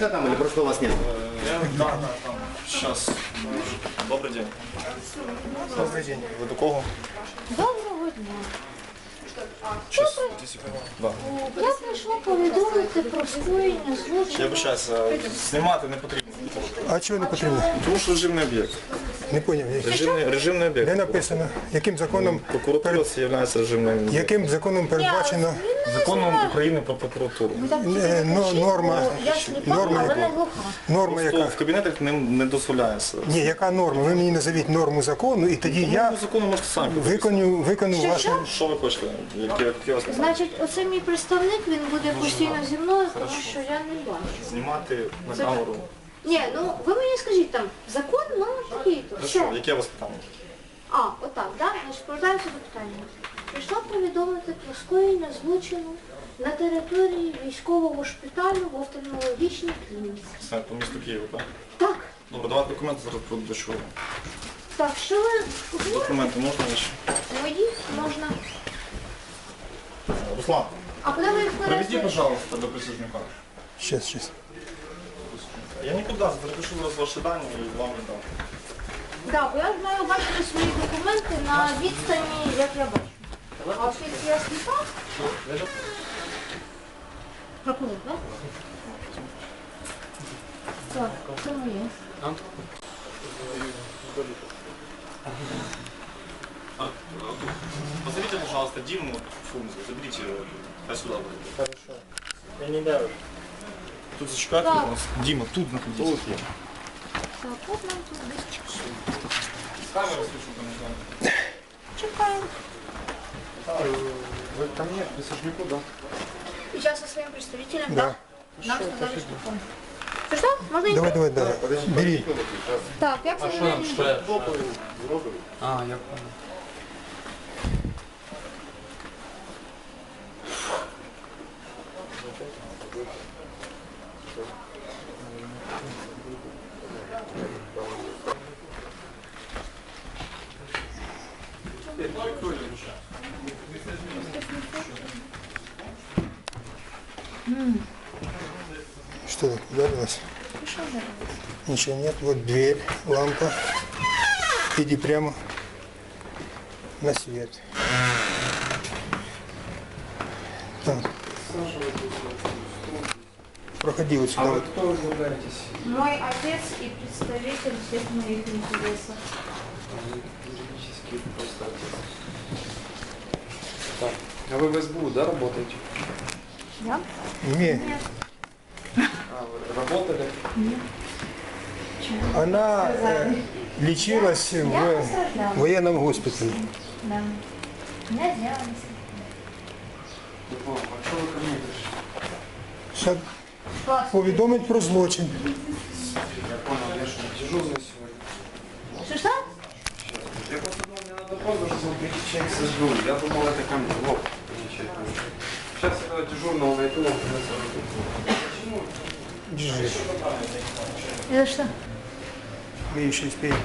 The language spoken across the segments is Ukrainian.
точно там или просто у вас нет? Да, да, там. Сейчас. Добрый день. Добрий день. Вы до кого? Доброго дня. Час, 10 секунд. Да. Я прийшла повідомити про скоєння Я злочину. вибачаюся, знімати не потрібно. А чого не потрібно? Тому що режимний об'єкт. Не поняв. Режимний, об'єкт. написано? Яким законом, Прокуратура це є режимним об'єктом. яким законом передбачено Законом України про прокуратуру. е, но- норма, Я норма не яка? глуха. Норма Просто яка? в кабінетах не, не дозволяється. Ні, яка норма? Ви мені назовіть норму закону, і тоді я Ну, закону можете самі подивитися. виконю, викону Що, вашу. що? Що ви хочете? Які, які вас? Значить, оце мій представник, він буде постійно зі мною, тому що я не бачу. Знімати на камеру. Ні, ну ви мені скажіть там, закон номер такий-то. Хорошо, яке у вас питання? А, отак, да? Значить, повертаємося до питання. Прийшла повідомити про скоєння злочину на території військового шпиталю в офтальмологічній клініці. Це по місту Києва, так? Так, Добре, давайте документи зараз до чого. так, що ви говорите? Документи можна ще? Мої можна. Руслан, А куди ви їх приведи, перенесли? пожалуйста, до присяжника. Щас, щас. Я нікуди запишу зараз ваші дані і вам віддам. Так, бо я ж маю бачити свої документи на відстані, як я бачу. А оскільки я сліпа? Прокурор, так? Так, це моє. Позовите, пожалуйста, Диму функцию, заберите его а сюда. Хорошо. Я не даю. Тут зачекайте Так. у нас. Дима, тут находитесь. Так, от нам тут десь Камеру слышу, там чекаємо. Вы ко мне, к присяжнику, да? І зараз зі своїм представителем, Да. так? Нам сказали, що там. Це що? Можна йти? Давай, давай, давай. Бери. Так, як це буде? А, я понял. Что так ударилось? Ничего нет. Вот дверь, лампа. Иди прямо на свет. Так. Проходи вот сюда. вот. Кто вы являетесь? Мой отец и представитель всех моих интересов. Юридический просто отец. Так. А вы в СБУ, да, работаете? Да? Не, А, вы работали? она э, лечилась Я в пострадала. военном госпитале. Да. Меня. А пришли? Щоб Класс. повідомить про злочин. Я понял, я что, дежурный сегодня? Что, что? Я просто думал, мне надо поздно, чтобы прийти человек с СБУ. Я думал, это ко мне. Вот, человек. Сейчас я дежурного найду, он. Почему? Держи. Это что? Мы еще успеем.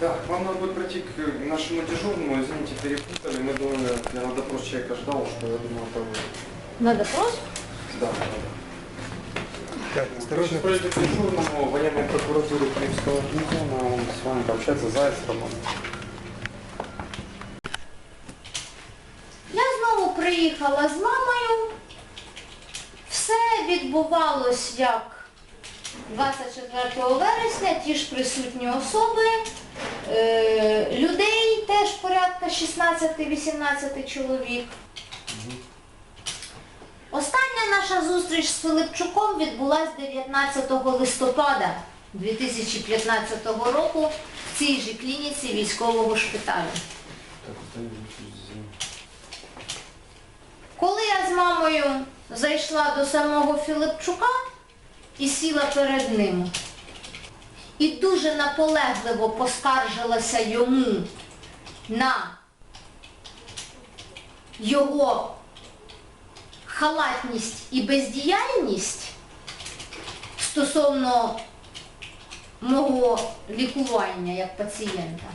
Да, вам надо будет пройти к нашему дежурному, извините, перепутали. Мы думали, я на допрос человека ждал, что я думал, это вы. На допрос? Да. Так, осторожно. Пройдете к дежурному военной прокуратуры Киевского гарнизона, он с вами пообщается, Заяц Роман. Я знову приїхала з мамою. Відбувалось як 24 вересня, ті ж присутні особи. Е, людей теж порядка 16-18 чоловік. Остання наша зустріч з Филипчуком відбулась 19 листопада 2015 року в цій же клініці військового шпиталю. Коли я з мамою зайшла до самого Філипчука і сіла перед ним, і дуже наполегливо поскаржилася йому на його халатність і бездіяльність стосовно мого лікування як пацієнта,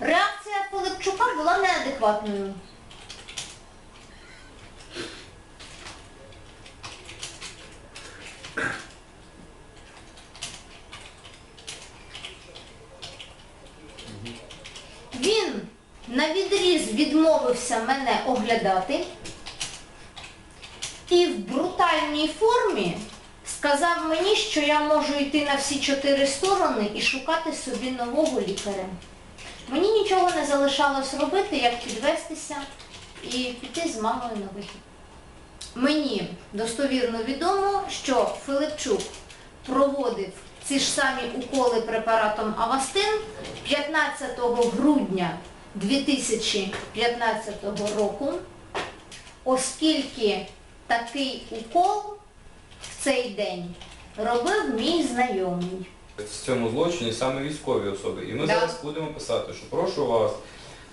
реакція Филипчука була неадекватною. На відріз відмовився мене оглядати і в брутальній формі сказав мені, що я можу йти на всі чотири сторони і шукати собі нового лікаря. Мені нічого не залишалось робити, як підвестися і піти з мамою на вихід. Мені достовірно відомо, що Филипчук проводив ці ж самі уколи препаратом Авастин 15 грудня 2015 року, оскільки такий укол в цей день робив мій знайомий. В цьому злочині саме військові особи. І ми Да. зараз будемо писати, що прошу вас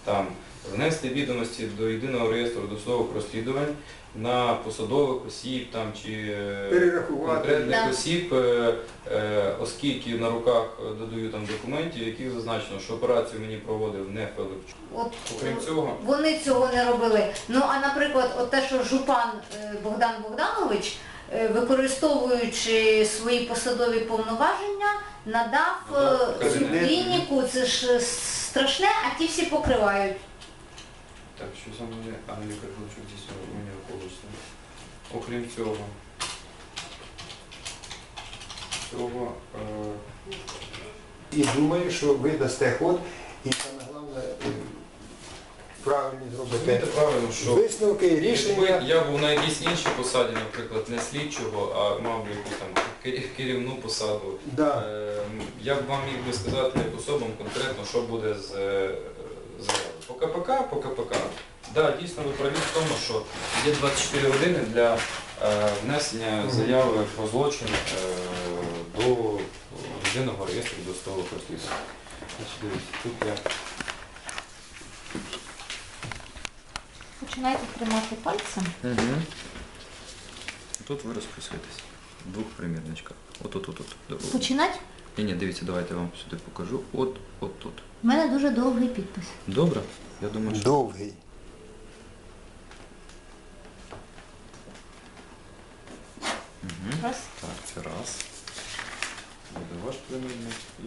там внести відомості до єдиного реєстру досудових розслідувань на посадових осіб там чи е, конкретних осіб, е, е, оскільки на руках додаю там документів, в яких зазначено, що операцію мені проводив не Филипчук. От, Окрім цього, Вони цього не робили. Ну а наприклад, от те, що жупан Богдан Богданович, використовуючи свої посадові повноваження, надав клініку, це ж страшне, а ті всі покривають. так, що саме не а не лікар Филипчук здійснював мені околично. Окрім цього, цього е, І думаю, що ви дасте ход і саме головне е, правильні Розумієте зробите правильно, що висновки і якби рішення. я був на якійсь іншій посаді, наприклад, не слідчого, а мав би якусь там керівну посаду, Да. е, я б вам міг би сказати як особам конкретно, що буде з е, заявою. По КПК, по КПК. Да, дійсно ви праві в тому, що є 24 години для е, внесення заяви про злочин е, до єдиного реєстру. Значить, тут я Починайте тримати пальцем. Угу. Тут ви розписуєтесь. В двох примірничках. От от от от. Починати? Ні, ні, дивіться, давайте я вам сюди покажу. От от тут. У мене дуже довгий підпис. Добре? Я думаю, що. Довгий. Угу. Раз. Так, це раз. Буде ваш примірник і